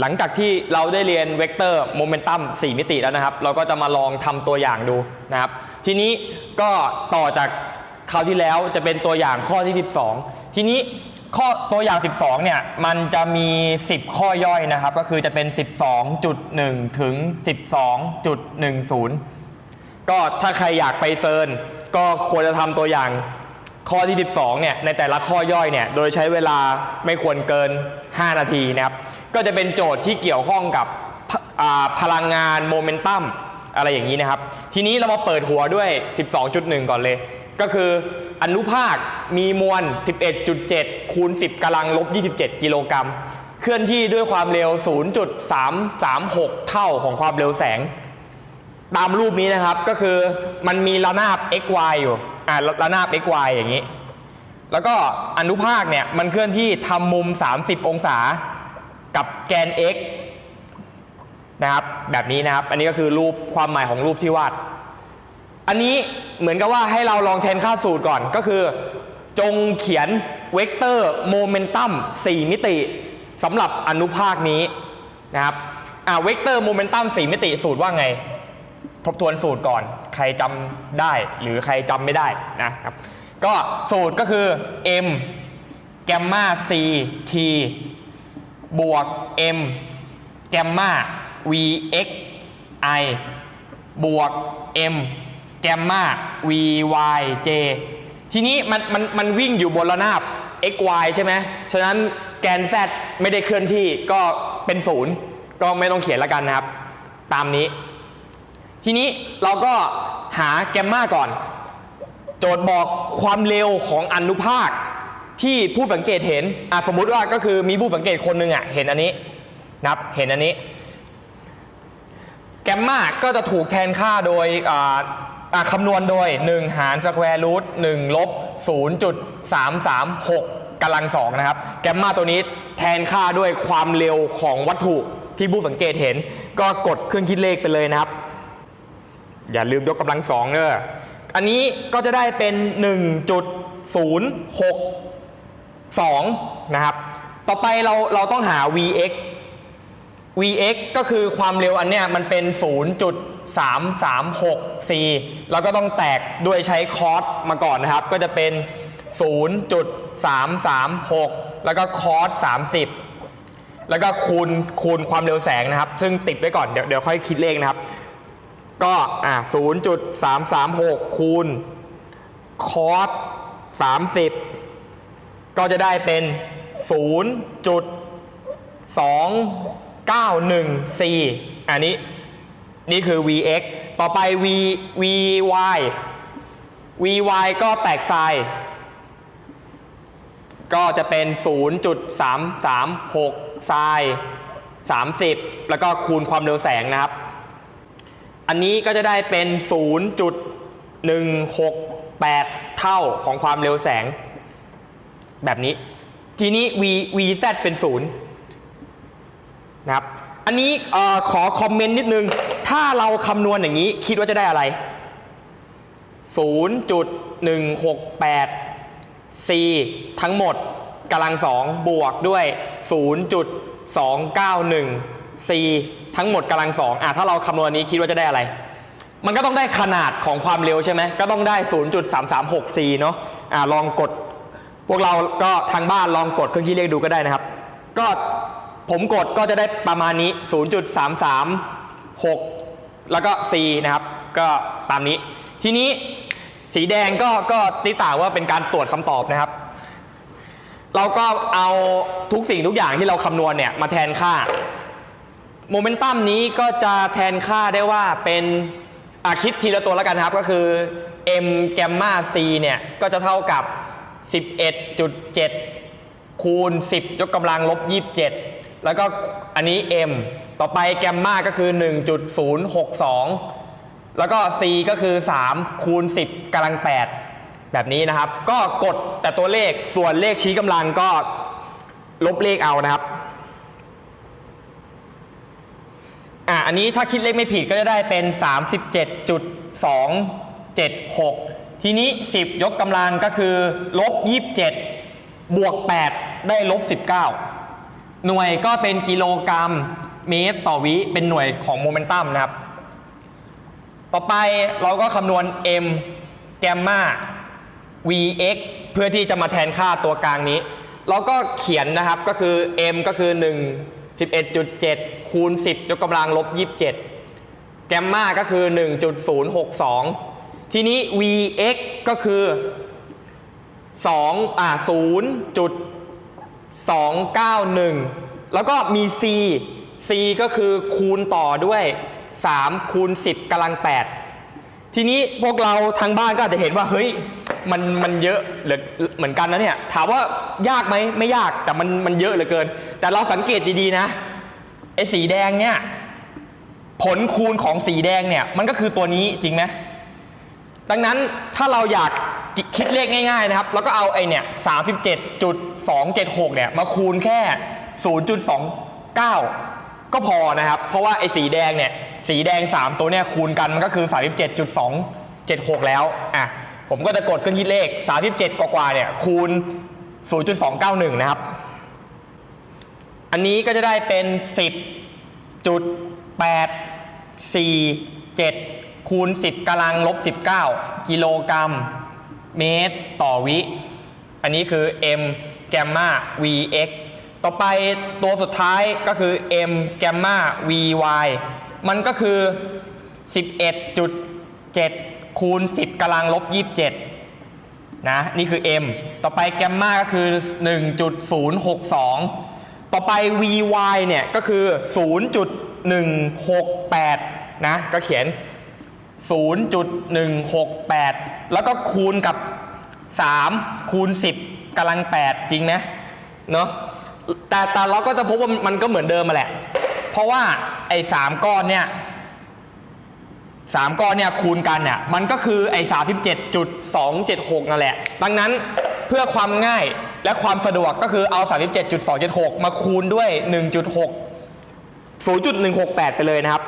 หลังจากที่เราได้เรียนเวกเตอร์โมเมนตัม4มิติแล้วนะครับ เราก็จะมาลองทำตัวอย่างดูนะครับ ทีนี้ก็ต่อจากคราวที่แล้วจะเป็นตัวอย่างข้อที่ 12 ทีนี้ข้อตัวอย่าง 12 เนี่ย มันจะมี 10 ข้อย่อยนะครับ ก็คือจะเป็น 12.1 ถึง 12.10 ก็ถ้าใครอยากไปเซิร์นก็ควรจะทำตัวอย่าง ข้อที่ 12 เนี่ย ในแต่ละข้อย่อยเนี่ย โดยใช้เวลาไม่ควรเกิน 5 นาทีนะครับ ก็จะเป็นโจทย์ที่เกี่ยวข้องกับพพลังงานโมเมนตัมอะไรอย่างนี้นะครับ ทีนี้เรามาเปิดหัวด้วย 12.1 ก่อนเลย ก็คืออนุภาคมีมวล 11.7 คูณ 10กำลังลบ 27 กิโลกรัม เคลื่อนที่ด้วยความเร็ว 0.336 เท่าของความเร็วแสง ตามรูปนี้นะครับ ก็คือมันมีระนาบ x y อยู่ อ่าระนาบ x y อย่างนี้ แล้วก็อนุภาคเนี่ยมันเคลื่อนที่ทำมุม 30 องศากับแกน x นะครับแบบนี้นะครับ อันนี้ก็คือรูปความหมายของรูปที่วาด อันนี้เหมือนกับว่าให้เราลองแทนค่าสูตรก่อนก็คือ จงเขียนเวกเตอร์โมเมนตัม4มิติสำหรับอนุภาคนี้นะครับอ่าเวกเตอร์โมเมนตัม4มิติสูตรว่าไง ทบทวนสูตรก่อน ใครจำได้หรือใครจำไม่ได้นะครับ ก็สูตรก็คือ m แกมมา c t บวก m แกมมา v x i บวก m แกมมา v y j ทีนี้มันมันมันวิ่งอยู่บนระนาบ x y ใช่ไหม ฉะนั้นแกน z ไม่ได้เคลื่อนที่ก็เป็นศูนย์ก็ไม่ต้องเขียนแล้วกันนะครับ ตามนี้ ทีนี้เราก็หาแกมมาก่อน โจทย์บอกความเร็วของอนุภาคที่ผู้สังเกตเห็นอะสมมุติว่าก็คือมีผู้สังเกตคนหนึ่งอะเห็นอันนี้นะครับเห็นอันนี้ แกมมาก็จะถูกแทนค่าโดยอ่าคำนวณโดย 1 หารสแควร์รูท1ลบ0.336กำลังสองนะครับ แกมมาตัวนี้แทนค่าด้วยความเร็วของวัตถุที่ผู้สังเกตเห็น ก็กดเครื่องคิดเลขไปเลยนะครับ อย่าลืมยกกำลังสองเนอะอันนี้ก็จะได้เป็น 1.062 นะครับ ต่อไปเราเราต้องหา vx vx ก็คือความเร็วอันเนี้ยมันเป็น 0.336 c แล้วก็ต้องแตกด้วยใช้คอสมาก่อนนะครับ ก็จะเป็น 0.336 แล้วก็คอส30 แล้วก็คูณคูณความเร็วแสงนะครับ ซึ่งติดไว้ก่อนเดี๋ยวเดี๋ยวค่อยคิดเลขนะครับ ก็อ่า0.336 คูณคอส30 ก็จะได้เป็น 0.2914 อันนี้ นี่คือ vx ต่อไป v vy vy ก็แตกไซก็จะเป็น 0.336ไซ30 แล้วก็คูณความเร็วแสงนะครับ อันนี้ก็จะได้เป็น 0.168 เท่าของความเร็วแสง แบบนี้ ทีนี้ v vz เป็น 0 นะครับ อันนี้ขอคอมเมนต์นิดนึง ถ้าเราคำนวณอย่างนี้คิดว่าจะได้อะไร 0.168 c ทั้งหมดกำลังสองบวกด้วย 0.291 c ทั้งหมดกำลังสองอะถ้าเราคำนวณนี้คิดว่าจะได้อะไร มันก็ต้องได้ขนาดของความเร็วใช่ไหมก็ต้องได้ 0.336 c เนาะอะลองกด พวกเราก็ทางบ้านลองกดเครื่องคิดเลขดูก็ได้นะครับ ก็ผมกดก็จะได้ประมาณนี้ 0.336 แล้วก็ c นะครับ ก็ตามนี้ ทีนี้สีแดงก็ก็ติต่างว่าเป็นการตรวจคำตอบนะครับ เราก็เอาทุกสิ่งทุกอย่างที่เราคำนวณเนี่ยมาแทนค่า โมเมนตัมนี้ก็จะแทนค่าได้ว่าเป็นอาคิดทีละตัวแล้วกันครับ ก็คือ m แกมมา c เนี่ย ก็จะเท่ากับ 11.7 คูณ 10 ยกกำลังลบ 27 แล้วก็อันนี้ m ต่อไปแกมมาก็คือ 1.062 แล้วก็ c ก็คือ 3 คูณ 10กำลัง 8 แบบนี้นะครับ ก็กดแต่ตัวเลขส่วนเลขชี้กำลังก็ลบเลขเอานะครับ อะอันนี้ถ้าคิดเลขไม่ผิดก็จะได้เป็น 37.276 ทีนี้ 10 ยกกำลังก็คือลบ 27 บวก 8 ได้ลบ 19 หน่วยก็เป็นกิโลกรัมเมตรต่อวิเป็นหน่วยของโมเมนตัมนะครับ ต่อไปเราก็คำนวณ m แกมมา vx เพื่อที่จะมาแทนค่าตัวกลางนี้ เราก็เขียนนะครับก็คือ m ก็คือ 1 11.7 คูณ 10 ยกกำลังลบ 27 แกมมาก็คือ 1.062 ทีนี้ vx ก็คือ2อ่า0.291 แล้วก็มี c c ก็คือคูณต่อด้วย 3 คูณ 10กำลัง 8 ทีนี้พวกเราทางบ้านก็อาจจะเห็นว่า เฮ้ย มันมันเยอะเหลือเหมือนกันนะเนี่ย ถามว่ายากไหมไม่ยากแต่มันมันเยอะเหลือเกิน แต่เราสังเกตดีๆนะไอ้สีแดงเนี่ย ผลคูณของสีแดงเนี่ย มันก็คือตัวนี้จริงไหมดังนั้นถ้าเราอยากคิดเลขง่ายๆนะครับ แล้วก็เอาไอเนี่ย37.276เนี่ย มาคูณแค่0.29ก็พอนะครับ เพราะว่าไอสีแดงเนี่ย สีแดง 3 ตัวเนี่ยคูณกันมันก็คือ 37.276 แล้ว อะ ผมก็จะกดเครื่องคิดเลข 37 กว่าๆเนี่ยคูณ 0.291 นะครับ อันนี้ก็จะได้เป็น 10จุด8 4 7 คูณ 10กำลังลบ 19 กิโลกรัม เมตรต่อวิ อันนี้คือ m แกมมา vx ต่อไปตัวสุดท้ายก็คือ m แกมมา vy มันก็คือ 11.7 คูณ 10กำลังลบ 27 นะ นี่คือ m ต่อไปแกมมาก็คือ 1.062 ต่อไป vy เนี่ย ก็คือ 0.168 นะ ก็เขียน 0.168 แล้วก็คูณกับ 3 คูณ 10กำลัง 8 จริงนะเนาะแต่แต่เราก็จะพบว่ามันก็เหมือนเดิมมาแหละ เพราะว่าไอ้สามก้อนเนี่ย สามก้อนเนี่ยคูณกันเนี่ยมันก็คือไอ้สามสิบเจ็ดจุดสองเจ็ดหกนั่นแหละ ดังนั้นเพื่อความง่ายและความสะดวกก็คือเอาสามสิบเจ็ดจุดสองเจ็ดหกมาคูณด้วยหนึ่งจุดหกศูนย์จุดหนึ่งหกแปดไปเลยนะครับ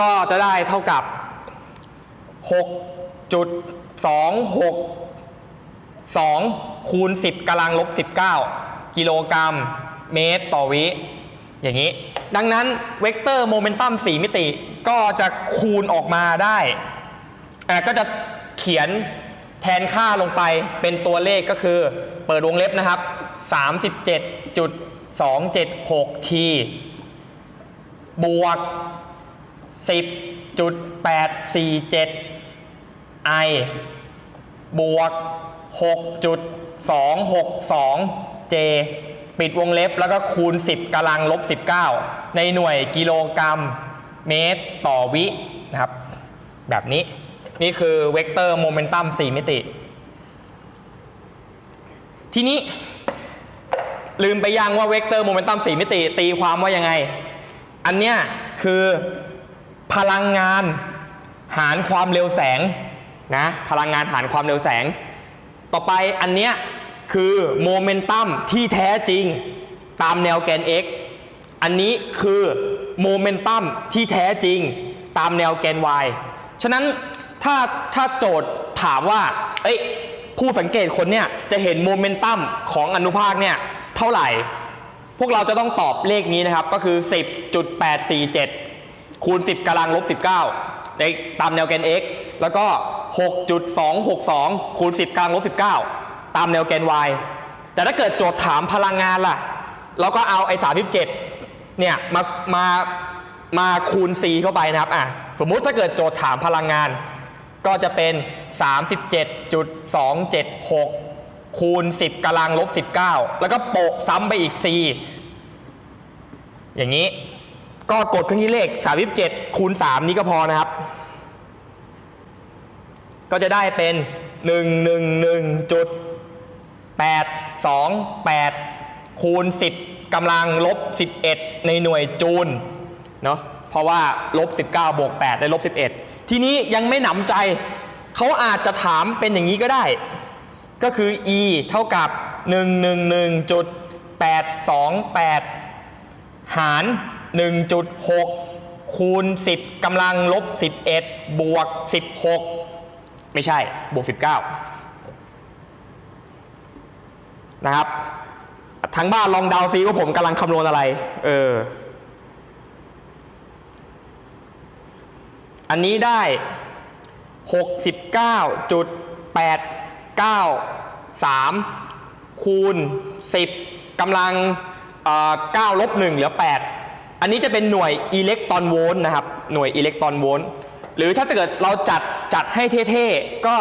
ก็จะได้เท่ากับหกจุดสองหกสองคูณสิบกำลังลบสิบเก้ากิโลกรัมเมตรต่อวิ อย่างนี้ ดังนั้นเวกเตอร์โมเมนตัม4มิติก็จะคูณออกมาได้ก็จะเขียนแทนค่าลงไปเป็นตัวเลขก็คือเปิดวงเล็บนะครับ 37.276 t บวก 10.847 i บวก 6.262 j ปิดวงเล็บแล้วก็คูณ 10กำลังลบ 19 ในหน่วยกิโลกรัมเมตรต่อวินะครับ แบบนี้นี่คือเวกเตอร์โมเมนตัม4มิติ ทีนี้ ลืมไปยังว่าเวกเตอร์โมเมนตัม4มิติ ตีความว่ายังไง อันเนี้ยคือพลังงานหารความเร็วแสงนะพลังงานหารความเร็วแสง ต่อไปอันเนี้ย คือโมเมนตัมที่แท้จริงตามแนวแกน x อันนี้คือโมเมนตัมที่แท้จริงตามแนวแกน y ฉะนั้นถ้าถ้าโจทย์ถามว่า เอ้ยผู้สังเกตคนเนี่ยจะเห็นโมเมนตัมของอนุภาคเนี่ยเท่าไหร่ พวกเราจะต้องตอบเลขนี้นะครับก็คือ 10.847 คูณ 10กำลังลบ 19ในตามแนวแกน x แล้วก็ 6.262 คูณ 10กำลังลบ 19 ตามแนวแกน y แต่ถ้าเกิดโจทย์ถามพลังงานล่ะ เราก็เอาไอ้37เนี่ยมามามาคูณ c เข้าไปนะครับอะสมมุติถ้าเกิดโจทย์ถามพลังงาน ก็จะเป็น 37.276 คูณ 10กำลังลบ 19 แล้วก็โปะซ้ำไปอีก c อย่างนี้ก็กดเครื่องคิดเลข 37 คูณ 3 นี้ก็พอนะครับ ก็จะได้เป็น 8 2 8 คูณ 10กำลังลบ 11 ในหน่วยจูลเนาะเพราะว่าลบ 19บวก8ได้ลบ 11 ทีนี้ยังไม่หนำใจ เขาอาจจะถามเป็นอย่างนี้ก็ได้ ก็คือ e เท่ากับ 111.828 หาร 1.6 คูณ 10กำลังลบ 11 บวก 16 ไม่ใช่บวก 19 นะครับทางบ้านลองเดาซิว่าผมกำลังคำนวณอะไร เออ อันนี้ได้ 69.893 คูณ 10กำลัง9ลบ1เหลือ 8 อันนี้จะเป็นหน่วยอิเล็กตรอนโวลต์นะครับ หน่วยอิเล็กตรอนโวลต์ หรือถ้าเกิดเราจัดจัดให้เท่ๆ ก็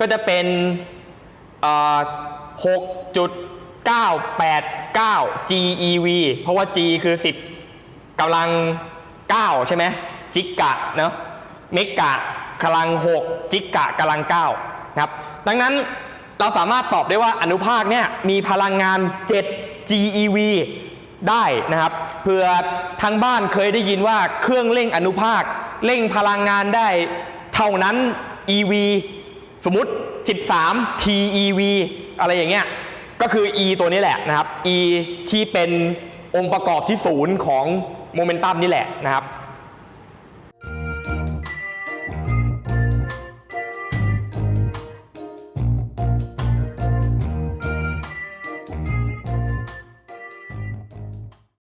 ก็จะเป็นเอ่อ 6.989 GeV เพราะว่า G คือ 10กำลัง 9 ใช่ไหมจิกกะเนาะเมกะกำลัง 6 จิกกะกำลัง9นะครับดังนั้นเราสามารถตอบได้ว่าอนุภาคเนี่ยมีพลังงาน 7 GeV ได้นะครับเผื่อทางบ้านเคยได้ยินว่าเครื่องเร่งอนุภาคเร่งพลังงานได้เท่านั้น EV สมมุติ 13 TeV อะไรอย่างเงี้ยก็คือ E ตัวนี้แหละนะครับ E ที่เป็นองค์ประกอบที่ศูนย์ของโมเมนตัมนี่แหละนะครับ